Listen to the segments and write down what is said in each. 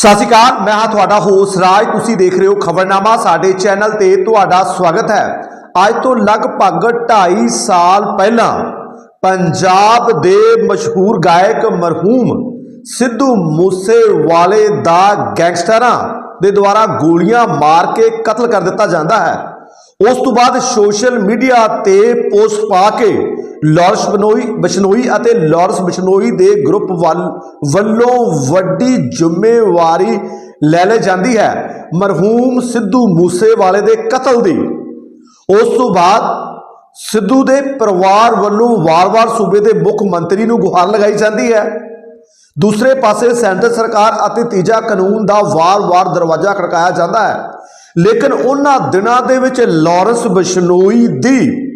ਸਤਿ ਸ਼੍ਰੀ ਅਕਾਲ, ਮੈਂ ਹਾਂ ਤੁਹਾਡਾ ਹੋਸ ਰਾਜ। ਤੁਸੀਂ ਦੇਖ ਰਹੇ ਹੋ ਖਬਰਨਾਮਾ, ਸਾਡੇ ਚੈਨਲ ਤੇ ਤੁਹਾਡਾ ਸਵਾਗਤ ਹੈ। ਅੱਜ ਤੋਂ ਲਗਭਗ 2.5 ਸਾਲ ਪਹਿਲਾਂ ਪੰਜਾਬ ਦੇ ਮਸ਼ਹੂਰ ਗਾਇਕ ਮਰਹੂਮ ਸਿੱਧੂ ਮੂਸੇਵਾਲੇ ਦਾ ਗੈਂਗਸਟਰਾਂ ਦੇ ਦੁਆਰਾ ਗੋਲੀਆਂ ਮਾਰ ਕੇ ਕਤਲ ਕਰ ਦਿੱਤਾ ਜਾਂਦਾ ਹੈ। ਉਸ ਤੋਂ ਬਾਅਦ ਸੋਸ਼ਲ ਮੀਡੀਆ ਤੇ ਪੋਸਟ ਪਾ ਕੇ ਲਾਰੈਂਸ ਬਨੋਈ, ਬਸ਼ਨੋਈ ਅਤੇ ਲਾਰੈਂਸ ਬਸ਼ਨੋਈ ਦੇ ਗਰੁੱਪ ਵੱਲ- ਵੱਲੋਂ ਵੱਡੀ ਜ਼ਿੰਮੇਵਾਰੀ ਲੈ ਲਈ ਜਾਂਦੀ ਹੈ। ਮਰਹੂਮ ਸਿੱਧੂ ਮੂਸੇਵਾਲੇ ਦੇ ਕਤਲ ਦੀ। ਉਸ ਤੋਂ ਬਾਅਦ ਸਿੱਧੂ ਦੇ ਪਰਿਵਾਰ ਵੱਲੋਂ ਵਾਰ-ਵਾਰ ਸੂਬੇ ਦੇ ਮੁੱਖ ਮੰਤਰੀ ਨੂੰ ਗੁਹਾਰ ਲਗਾਈ ਜਾਂਦੀ ਹੈ। ਦੂਸਰੇ ਪਾਸੇ ਸੈਂਟਰ ਸਰਕਾਰ ਅਤੇ ਤੀਜਾ ਕਾਨੂੰਨ ਦਾ ਵਾਰ-ਵਾਰ ਦਰਵਾਜ਼ਾ ਖੜਕਾਇਆ ਜਾਂਦਾ ਹੈ। ਲੇਕਿਨ ਉਹਨਾਂ ਦਿਨਾਂ ਦੇ ਵਿੱਚ ਲਾਰੈਂਸ ਬਸ਼ਨੋਈ ਦੀ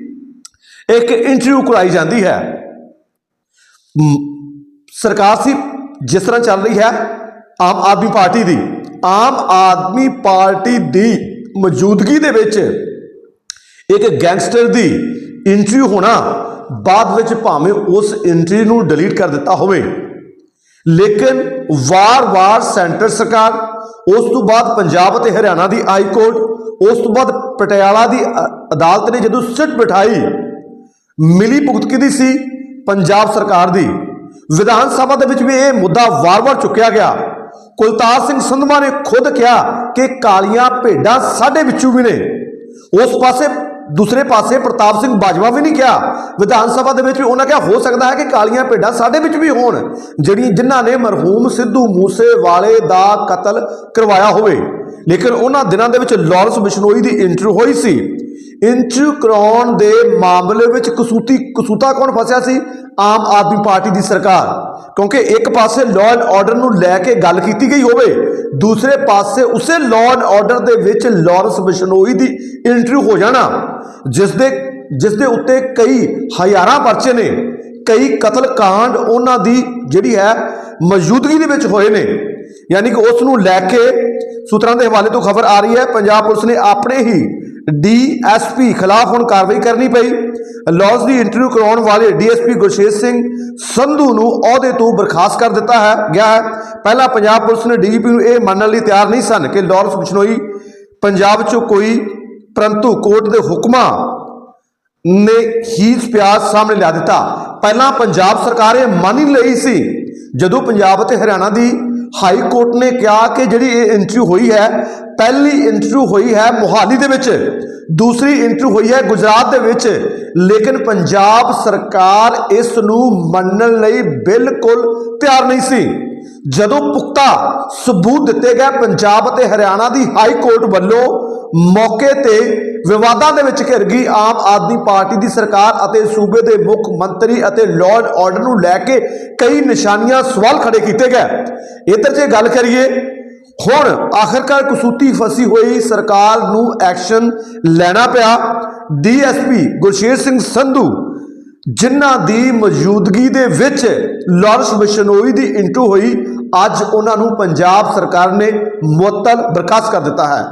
ਇੱਕ ਇੰਟਰਵਿਊ ਕਰਾਈ ਜਾਂਦੀ ਹੈ। ਸਰਕਾਰ ਸੀ, ਜਿਸ ਤਰ੍ਹਾਂ ਚੱਲ ਰਹੀ ਹੈ, ਆਮ ਆਦਮੀ ਪਾਰਟੀ ਦੀ, ਆਮ ਆਦਮੀ ਪਾਰਟੀ ਦੀ ਮੌਜੂਦਗੀ ਦੇ ਵਿੱਚ ਇੱਕ ਗੈਂਗਸਟਰ ਦੀ ਇੰਟਰਵਿਊ ਹੋਣਾ, ਬਾਅਦ ਵਿੱਚ ਭਾਵੇਂ ਉਸ ਇੰਟਰਵਿਊ ਨੂੰ ਡਿਲੀਟ ਕਰ ਦਿੱਤਾ ਹੋਵੇ। ਲੇਕਿਨ ਵਾਰ-ਵਾਰ ਸੈਂਟਰ ਸਰਕਾਰ, ਉਸ ਤੋਂ ਬਾਅਦ ਪੰਜਾਬ ਅਤੇ ਹਰਿਆਣਾ ਦੀ ਹਾਈ ਕੋਰਟ, ਉਸ ਤੋਂ ਬਾਅਦ ਪਟਿਆਲਾ ਦੀ ਅਦਾਲਤ ਨੇ ਜਦੋਂ ਸਿੱਟ ਬਿਠਾਈ ਮਿਲੀ ਭੁਗਤ ਦੀ ਸੀ? ਪੰਜਾਬ ਸਰਕਾਰ ਦੀ। ਵਿਧਾਨ ਸਭਾ ਦੇ ਵਿੱਚ ਵੀ ਇਹ ਮੁੱਦਾ ਵਾਰ-ਵਾਰ ਚੁੱਕਿਆ ਗਿਆ। ਕੁਲਤਾਰ ਸਿੰਘ ਸੰਧਵਾ ਨੇ ਖੁਦ ਕਿਹਾ ਕਿ ਕਾਲੀਆਂ ਭੇਡਾਂ ਸਾਡੇ ਵਿੱਚੋਂ ਵੀ ਨੇ। ਉਸ ਪਾਸੇ, ਦੂਸਰੇ ਪਾਸੇ ਪ੍ਰਤਾਪ ਸਿੰਘ ਬਾਜਵਾ ਵੀ ਨਹੀਂ ਕਿਹਾ। ਵਿਧਾਨ ਸਭਾ ਦੇ ਵਿੱਚ ਵੀ ਉਹਨਾਂ ਕਿਹਾ, ਹੋ ਸਕਦਾ ਹੈ ਕਿ ਕਾਲੀਆਂ ਭੇਡਾਂ ਸਾਡੇ ਵਿੱਚ ਵੀ ਹੋਣ ਜਿਹੜੀ ਜਿਨ੍ਹਾਂ ਨੇ ਮਰਹੂਮ ਸਿੱਧੂ ਮੂਸੇਵਾਲੇ ਦਾ ਕਤਲ ਕਰਵਾਇਆ ਹੋਵੇ। ਲੇਕਿਨ ਉਹਨਾਂ ਦਿਨਾਂ ਦੇ ਵਿੱਚ ਲਾਰੈਂਸ ਬਿਸ਼ਨੋਈ ਦੀ ਇੰਟਰਵਿਊ ਹੋਈ ਸੀ। ਇੰਟਰਵਿਊ ਕਰਾਉਣ ਦੇ ਮਾਮਲੇ ਵਿੱਚ ਕਸੂਤੀ, ਕਸੂਤਾ ਕੌਣ ਫਸਿਆ ਸੀ? ਆਮ ਆਦਮੀ ਪਾਰਟੀ ਦੀ ਸਰਕਾਰ। ਕਿਉਂਕਿ ਇੱਕ ਪਾਸੇ ਲਾਅ ਐਂਡ ਆਰਡਰ ਨੂੰ ਲੈ ਕੇ ਗੱਲ ਕੀਤੀ ਗਈ ਹੋਵੇ, ਦੂਸਰੇ ਪਾਸੇ ਉਸੇ ਲਾਅ ਐਂਡ ਆਰਡਰ ਦੇ ਵਿੱਚ ਲਾਰੈਂਸ ਬਿਸ਼ਨੋਈ ਦੀ ਇੰਟਰਵਿਊ ਹੋ ਜਾਣਾ, ਜਿਸ ਦੇ ਜਿਸ ਦੇ ਉੱਤੇ ਕਈ ਹਜ਼ਾਰਾਂ ਪਰਚੇ ਨੇ, ਕਈ ਕਤਲ ਕਾਂਡ ਉਹਨਾਂ ਦੀ ਜਿਹੜੀ ਹੈ ਮੌਜੂਦਗੀ ਦੇ ਵਿੱਚ ਹੋਏ ਨੇ। ਯਾਨੀ ਕਿ ਉਸ ਨੂੰ ਲੈ ਕੇ ਸੂਤਰਾਂ ਦੇ ਹਵਾਲੇ ਤੋਂ ਖਬਰ ਆ ਰਹੀ ਹੈ, ਪੰਜਾਬ ਪੁਲਿਸ ਨੇ ਆਪਣੇ ਹੀ ਡੀਐਸਪੀ ਖਿਲਾਫ ਹੁਣ ਕਾਰਵਾਈ ਕਰਨੀ ਪਈ। ਲਾਸ ਦੀ ਇੰਟਰਵਿਊ ਕਰਾਉਣ ਵਾਲੇ ਡੀਐਸਪੀ ਗੁਰਸ਼ੇਸ਼ ਸਿੰਘ ਸੰਧੂ ਨੂੰ ਅਹੁਦੇ ਤੋਂ ਬਰਖਾਸਤ ਕਰ ਦਿੱਤਾ ਹੈ, ਗਿਆ ਹੈ। ਪਹਿਲਾਂ ਪੰਜਾਬ ਪੁਲਿਸ ਨੇ ਡੀਜੀਪੀ ਨੂੰ ਇਹ ਮੰਨਣ ਲਈ ਤਿਆਰ ਨਹੀਂ ਸਨ ਕਿ ਲਾਰੈਂਸ ਬਿਸ਼ਨੋਈ ਪੰਜਾਬ 'ਚੋਂ ਕੋਈ, ਪਰੰਤੂ ਕੋਰਟ ਦੇ ਹੁਕਮਾਂ ਨੇ ਹੀਸ ਪਿਆਜ਼ ਸਾਹਮਣੇ ਲਿਆ ਦਿੱਤਾ। ਪਹਿਲਾਂ ਪੰਜਾਬ ਸਰਕਾਰ ਇਹ ਮੰਨ ਹੀ ਲਈ ਸੀ, ਜਦੋਂ ਪੰਜਾਬ ਅਤੇ ਹਰਿਆਣਾ ਦੀ ਹਾਈ ਕੋਰਟ ਨੇ ਕਿਹਾ ਕਿ ਜਿਹੜੀ ਇਹ ਇੰਟਰਵਿਊ ਹੋਈ ਹੈ, ਪਹਿਲੀ ਇੰਟਰਵਿਊ ਹੋਈ ਹੈ ਮੁਹਾਲੀ ਦੇ ਵਿੱਚ, ਦੂਸਰੀ ਇੰਟਰਵਿਊ ਹੋਈ ਹੈ ਗੁਜਰਾਤ ਦੇ ਵਿੱਚ, ਲੇਕਿਨ ਪੰਜਾਬ ਸਰਕਾਰ ਇਸ ਨੂੰ ਮੰਨਣ ਲਈ ਬਿਲਕੁਲ ਤਿਆਰ ਨਹੀਂ ਸੀ। ਜਦੋਂ ਪੁਖਤਾ ਸਬੂਤ ਦਿੱਤੇ ਗਏ, ਪੰਜਾਬ ਅਤੇ ਹਰਿਆਣਾ ਦੀ ਹਾਈ ਕੋਰਟ ਵੱਲੋਂ ਮੌਕੇ ਤੇ ਵਿਵਾਦਾਂ ਦੇ ਵਿੱਚ ਘਿਰ ਗਈ ਆਮ ਆਦਮੀ ਪਾਰਟੀ ਦੀ ਸਰਕਾਰ ਅਤੇ ਸੂਬੇ ਦੇ ਮੁੱਖ ਮੰਤਰੀ ਅਤੇ ਲਾਅ ਐਂਡ ਆਰਡਰ ਨੂੰ ਲੈ ਕੇ ਕਈ ਨਿਸ਼ਾਨੀਆਂ ਸਵਾਲ ਖੜੇ ਕੀਤੇ ਗਏ। ਇਧਰ ਜੇ ਗੱਲ ਕਰੀਏ, ਹੁਣ ਆਖਰਕਾਰ ਕਸੂਤੀ ਫਸੀ ਹੋਈ ਸਰਕਾਰ ਨੂੰ ਐਕਸ਼ਨ ਲੈਣਾ ਪਿਆ। ਡੀਐਸਪੀ ਗੁਰਸ਼ੇਰ ਸਿੰਘ ਸੰਧੂ, ਜਿਨ੍ਹਾਂ ਦੀ ਮੌਜੂਦਗੀ ਦੇ ਵਿੱਚ ਲਾਰੈਂਸ ਬਿਸ਼ਨੋਈ ਦੀ ਇੰਟਰਵਿਊ ਹੋਈ, ਅੱਜ ਉਹਨਾਂ ਨੂੰ ਪੰਜਾਬ ਸਰਕਾਰ ਨੇ ਮੁਅੱਤਲ ਬਰਖਾਸਤ ਕਰ ਦਿੱਤਾ ਹੈ।